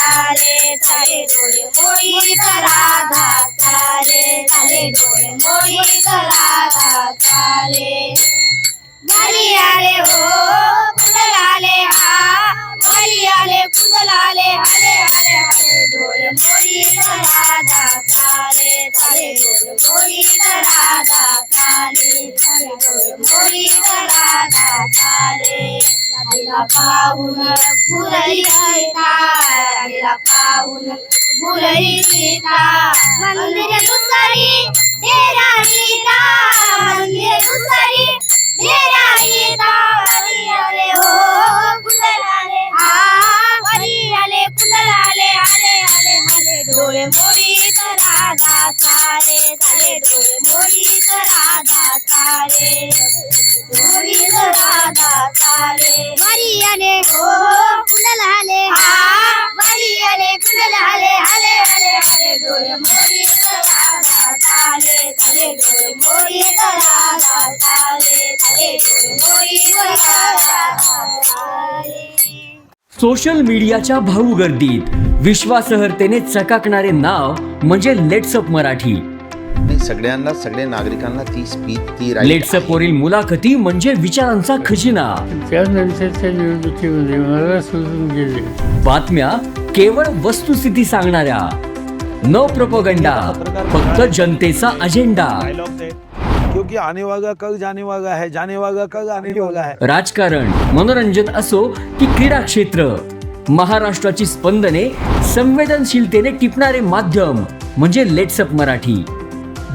राधा चाले चाले डोळे मोडी राधा चाले चाले डोळे मोडी राधा चाले वारी आले हो कुंडलाले हा वारी आले कुंडलाले आले आले आले डोळे मोडी राधा चाले चाले डोळे मोडी राधा चाले चाले डोळे मोडी राधा चाले राधेला पाहून फुलली सीता मंदिर दुसरी देरा सीता मंदिर दुसरी देरा सीता आले हो कुंडलाले हा आले कुंडलाले आले आले आले डोळे मोडी राधा चाले झाले डोळे मोडी राधा चाले मोडी राधा चाले वरी आले हो कुंडलाले हा आले आले आले आले डोळे डोळे डोळे सोशल मीडियाच्या भाऊ गर्दीत विश्वासहर्तेने चकाकणारे नाव म्हणजे लेट्सअप मराठी. नाही सगळ्यांना सगळ्या नागरिकांना ती स्पीच ती लेट्सअप. वरील मुलाखती म्हणजे विचारांचा खजिना. त्यानंतरच्या निवडणुकीमध्ये मला सोडून गेले. बातम्या केवळ वस्तुस्थिती सांगणाऱ्या. न प्रपोगंडा फक्त जनतेचा अजेंडा क्योंकि आने वाला कल जाने वाला है जाने वाला कल आने वाला है. राजकारण मनोरंजन असो की क्रीडा क्षेत्र. महाराष्ट्राची स्पंदने संवेदनशीलतेने टिपणारे माध्यम म्हणजे लेट्सअप मराठी.